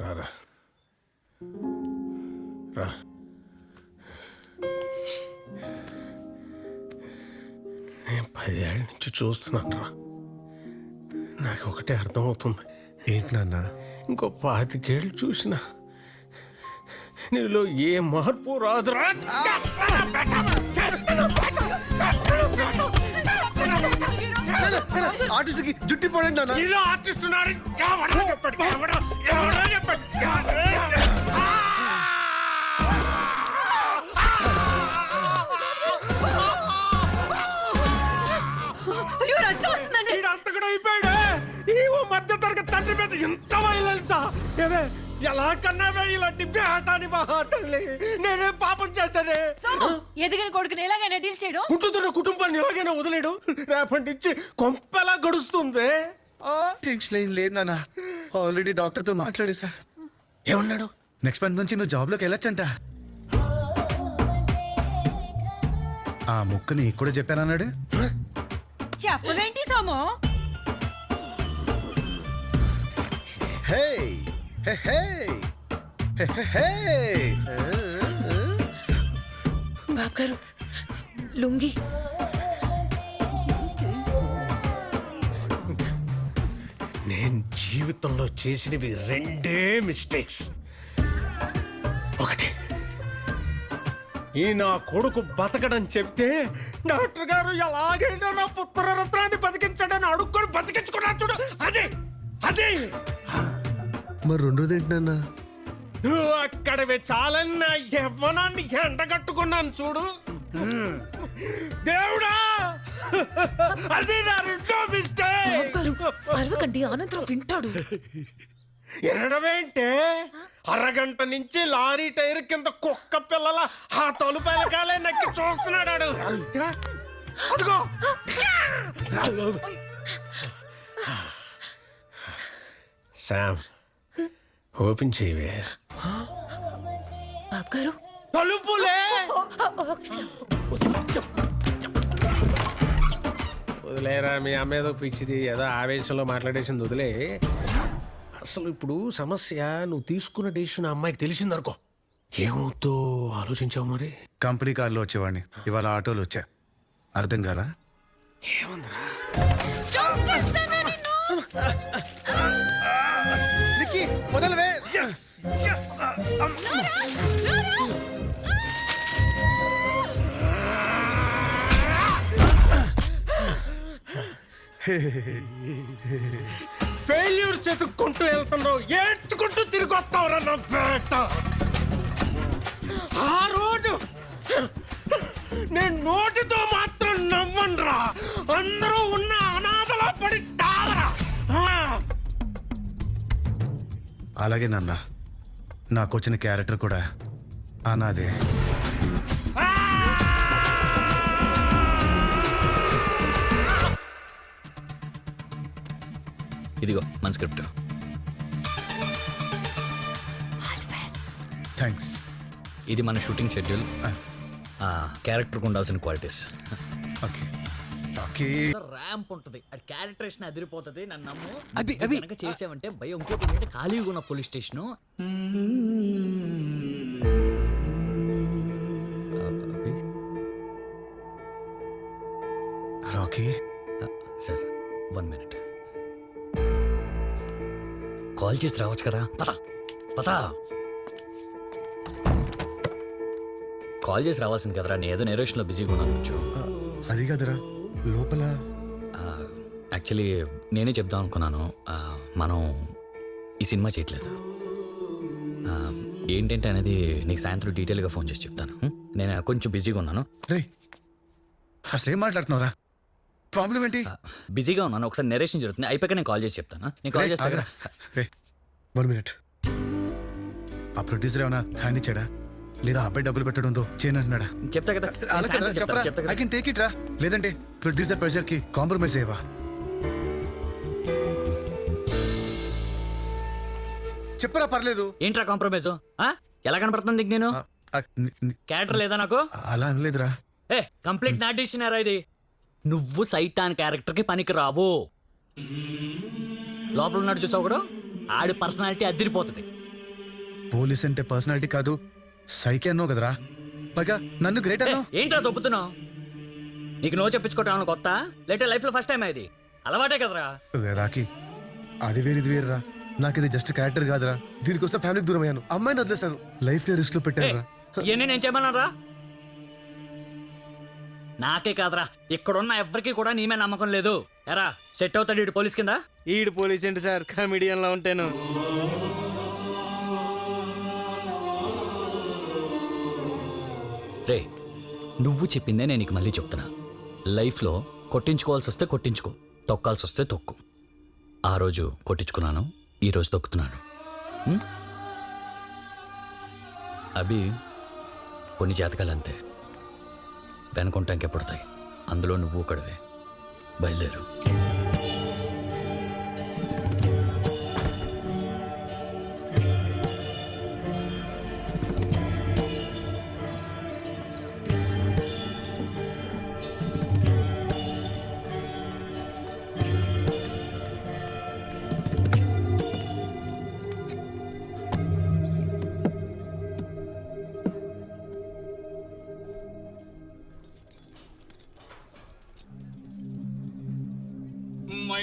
రారా రా. నేను పదేళ్ళ నుంచి చూస్తున్నాను రా. నాకు ఒకటే అర్థమవుతుంది. ఏంటి నాన్న? ఇంకో పాతికేళ్ళు చూసిన నీలో ఏ మార్పు రాదురా. ఆర్టిస్ట్కి జుట్టి పడండి నాన్న ఇలా ఆర్టిస్ట్ ఉన్నాడు ఎవడో చెప్పాడు ఎవడో ఎవడో చెప్పాడు అయిపోయాడు మధ్య తండ్రి మీద ఎంత వైలెన్సా ఏవే ఎలా కన్నావే ఇలాంటి బేటాని మహా తల్లి నేనే పాప చేశానే సోము ఎదిగిన కొడుకుని ఎలాగైనా డీల్ చేయడం? ఉంటున్న కుటుంబాన్ని ఎలాగైనా వదిలేడు? రేపటి నుంచి కొంపెలా గడుస్తుంది. ఆ? టెన్షన్ ఏం లేదు నాన్న. ఆల్రెడీ డాక్టర్తో మాట్లాడేసా ఏమన్నాడు? నెక్స్ట్ మంత్ నుంచి నువ్వు జాబ్లోకి వెళ్ళొచ్చంట. ఆ ముక్క నీకు కూడా చెప్పానన్నాడు చెప్పవేంటి సోము? హే హే హే హే హే హే బాబు గారు లుంగి. నేను జీవితంలో చేసినవి రెండే మిస్టేక్స్ ఒకటి ఈ నా కొడుకు బతకడం చెప్తే డాక్టర్ గారు ఎలాగైనా నా పుత్రరత్నాన్ని బతికించడని అడుక్కొని బతికించుకున్నాడు చూడు. అదే అదే. మరి రెండోది ఏంటి నాన్న? నువ్వు అక్కడవి చాలని నా యవ్వనాన్ని ఎండగట్టుకున్నాను చూడు. దేవుడా! అది నా రెండో మిస్టేక్. అరవకండి అనంతరం వింటాడు. ఎనడమేంటే అరగంట నుంచి లారీ టైర్ కింద కుక్క పిల్లల ఆ తలుపైన కాలే నక్కి చూస్తున్నాడు. అదిగో. శామ్ ఓపెన్ చేయవే. బాబు గారు తలుపులే! వదిలేరా మీ అమ్మ ఏదో పిచ్చిది ఏదో ఆవేశంలో మాట్లాడేసింది వదిలే. అసలు ఇప్పుడు సమస్య నువ్వు తీసుకున్న డెసిషన్ అమ్మాయికి తెలిసిందనుకో. ఏమవుతో ఆలోచించావు మరి? కంపెనీ కార్లో వచ్చేవాడిని. ఇవాళ ఆటోలో వచ్చా. అర్థం కాలా? ఏముందిరా? మొదలవే ఫెయిల్యూర్ చెతుక్కుంటూ వెళ్తున్నావు. ఏడ్చుకుంటూ తిరిగి వస్తావురా నా పేట ఆ రోజు నేను నోటితో మాత్రం నవ్వనురా. అందరూ అలాగే నాన్న. నాకు వచ్చిన క్యారెక్టర్ కూడా అనాదే. ఇదిగో మన స్క్రిప్ట్. థ్యాంక్స్ ఇది మన షూటింగ్ షెడ్యూల్. క్యారెక్టర్కి ఉండాల్సిన క్వాలిటీస్. ఓకే. ఓకే. ర్యాంప్ ఉంటుంది. అది క్యారెక్టరేషన్ అదిరిపోతుంది నన్ను నమ్ము. కనుక చేసావంటే భయం. ఇంకోటి ఏంటంటే ఖాళీగా ఉన్న పోలీస్ స్టేషన్. రాకీ? సార్ వన్ మినిట్ కాల్ చేసి రావచ్చు కదా. పద పద. కాల్ చేసి రావాల్సింది కదరా. నేను ఏదో నేరేషన్లో బిజీగా ఉన్నాను అది కదరా. లోపల? యాక్చువల్లీ నేనే చెప్దాం అనుకున్నాను. ఆ, మనం ఈ సినిమా చేయట్లేదు. ఆ, ఏంటంటే అనేది నీకు సాయంత్రం డీటెయిల్గా ఫోన్ చేసి చెప్తాను. హ్మ్? నేను కొంచెం బిజీగా ఉన్నాను. రే అసలు ఏం మాట్లాడుతున్నావురా? ప్రాబ్లం ఏంటి? ఆ, బిజీగా ఉన్నాను. ఒకసారి నెరేషన్ జరుగుతుంది. అయిపోయాక నేను కాల్ చేసి చెప్తాను. నేను కాల్ చేస్తాను. ఆగరా. వన్ మినిట్ ఆ ప్రొడ్యూసర్ ఏమైనా హ్యాండ్ ఇచ్చాడా? లేదా అబ్బాయి డబ్బులు పెట్టడంతో చేయను అంటున్నాడా? చెప్తా కదా. నేను అలా కదా సాయంత్రం చెప్పరా? ఐ. కెన్ టేక్ ఇట్ రా. లేదంటే ప్రొడ్యూసర్ ప్రెషర్కి కాంప్రమైజ్ అయ్యవా? చెప్పరా పర్లేదు. ఏంట్రా కాంప్రమైజ్? ఎలా కనపడుతుంది నీకు నేను? క్యారెక్టర్ లేదా నాకు? అలా అనలేదురా ఏ కంప్లీట్ నా డిక్షనరా ఇది. నువ్వు సైతాన్ క్యారెక్టర్కి పనికి రావు లోపల ఉన్నాడు చూసావు కూడా ఆడి పర్సనాలిటీ అదిరిపోతుంది. పోలీస్ అంటే పర్సనాలిటీ కాదు సైకి అన్నావు కదరా. పైగా నన్ను గ్రేట్ అన్నావు. ఏంట్రా దొబ్బుతున్నావు నీకు నో చెప్పించుకోవటం కొత్త? లేటే లైఫ్లో ఫస్ట్ టైం ఇది? అలవాటే కదరా. అదే రాకి అది వేరు ఇది వేరురా. నాకు ఇది జస్ట్ క్యారెక్టర్ కాదురా. దీనికోసం ఫ్యామిలీకి దూరం అయ్యాను. అమ్మాయిని వదిలేస్తాను లైఫ్ని రిస్క్లో పెట్టాను రా ఇవన్నీ నేను చేయమన్నారా నాకే కాదురా. ఇక్కడున్న ఎవ్వరికి కూడా నీ మీద నమ్మకం లేదు. ఎరా సెట్ అవుతాడు ఇటు పోలీస్ కింద? ఈడు పోలీస్ ఏంటి సార్? కమిడియన్ లా ఉంటాను. రే నువ్వు చెప్పిందే నేను నీకు మళ్ళీ చెప్తున్నా. లైఫ్లో కొట్టించుకోవాల్సి వస్తే కొట్టించుకో తొక్కాల్సి వస్తే తొక్కు. ఆ రోజు కొట్టించుకున్నాను ఈరోజు తొక్కుతున్నాను. అవి కొన్ని జాతకాలు అంతే వెనుకుంటానికి పుడతాయి. అందులో నువ్వు ఒకడివే. బయలుదేరు.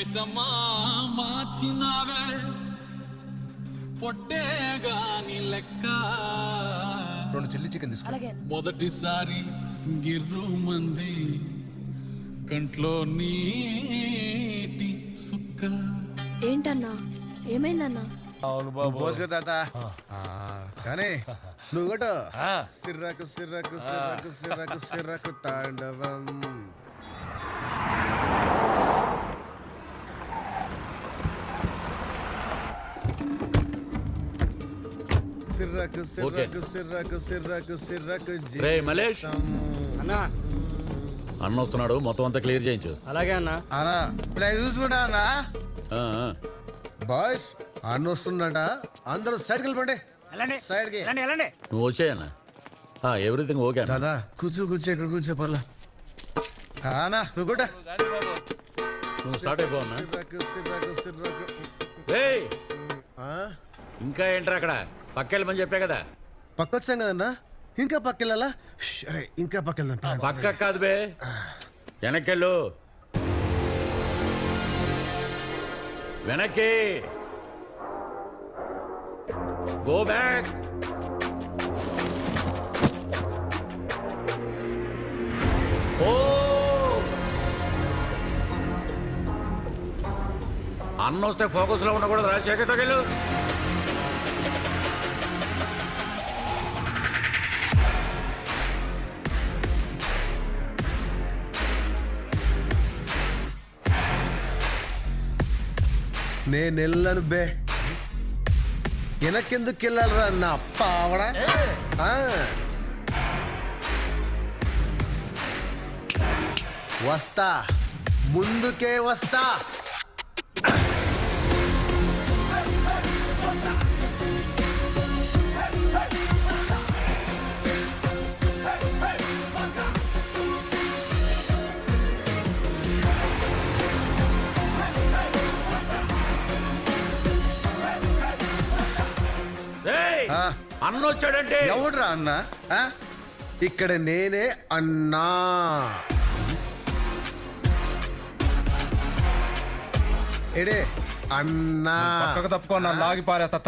మైసమ్మా మార్చినావే? పొట్టే గాని లెక్క. రెండు చిల్లి చికెన్ తీసుకో మొదటిసారి గిర్రు మంది కంట్లో నీటి సుక్క. ఏంటన్నా? ఏమైందన్నా? పోసుకో తాత. కానీ నువ్వు కూడా సిర్రకు సిర్రకు సిర్రకు సిర్రకు సిర్రకు తాండవం. సిర్రకు సిర్రకు సిర్రకు సిర్రకు సిర్రకు రే మలేష్. అన్నా. అన్న వస్తున్నాడు మొత్తం అంతా క్లియర్ చేయించు. అలాగే అన్నా. అనా ఇలా చూసుకుంటా అన్నా. బాయ్స్ అన్న వస్తుందట అందరూ సైడ్కి వెళ్ళిపోండి. సైడ్కి వెళ్ళండి నువ్వు వచ్చాయన్న ఎవ్రీథింగ్ ఓకే దాదా కూర్చో కూర్చో ఇక్కడ కూర్చో పర్లా. అనా నువ్వు కూడా నువ్వు స్టార్ట్ ఆ? ఇంకా ఏంట్రా అక్కడ? పక్కెళ్ళమని చెప్పా కదా. పక్కొచ్చాం కదన్నా? ఇంకా పక్కెళ్ళాలా? అరే ఇంకా పక్కెళ్దాం. పక్క కాదు బే. వెనక్కెళ్ళు. వెనక్కి. గో బ్యాక్ ఓ. అన్న వస్తే ఫోకస్లో ఉండకూడదు రాజశేఖర్కి వెళ్ళు. నేను వెళ్ళను బే. వెనకెందుకు వెళ్ళాలరా నా పావడ? వస్తా. ముందుకే వస్తా. అన్న వచ్చాడంటే ఎవడ్రా అన్న? ఆ? ఇక్కడ నేనే అన్నా. ఎడే? అన్నా. పక్కకు తప్పుకో నా లాగి పారేస్తా?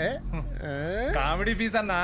ఏ? కామెడీ పీస్ అన్నా?